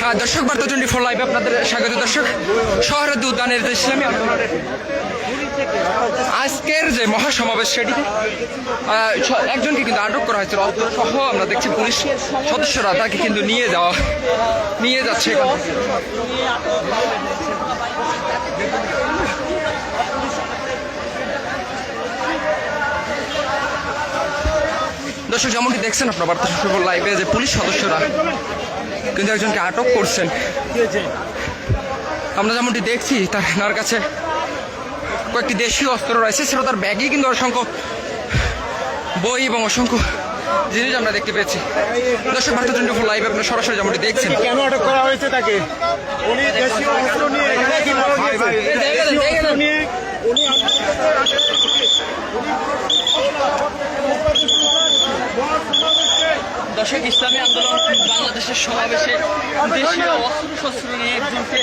আহ, দর্শক বার্তা twenty four লাইভে আপনাদের স্বাগত দর্শক শহরের উদ্যানের যে ইসলামী আজকের যে মহাসমাবেশ আহ, একজনকে কিন্তু আটক করা হয়েছিল সহ আমরা দেখছি পুলিশ সদস্যরা তাকে কিন্তু নিয়ে যাওয়া নিয়ে যাচ্ছে। দর্শক যেমনটি দেখছেন আপনার বার্তা লাইভে যে পুলিশ সদস্যরা কিন্তু একজনকে আটক করছেন। আমরা যেমনটি দেখছি তার কাছে কয়েকটি দেশীয় অস্ত্র রয়েছে সেটা তার ব্যাগে কিন্তু অসংখ্য বই এবং অসংখ্য জিনিস আমরা দেখতে পেয়েছি। দর্শক ভারত টোয়েন্টি ফোর লাইভ আপনার সরাসরি যেমনটি দেখছেন। কেন আটক করা হয়েছে তাকে? উনি দেশীয় অস্ত্র নিয়ে এখানে কি উনি দর্শক ইসলামী আন্দোলন সমাবেশে দেশীয় অস্ত্র শস্ত্র নিয়ে একজনকে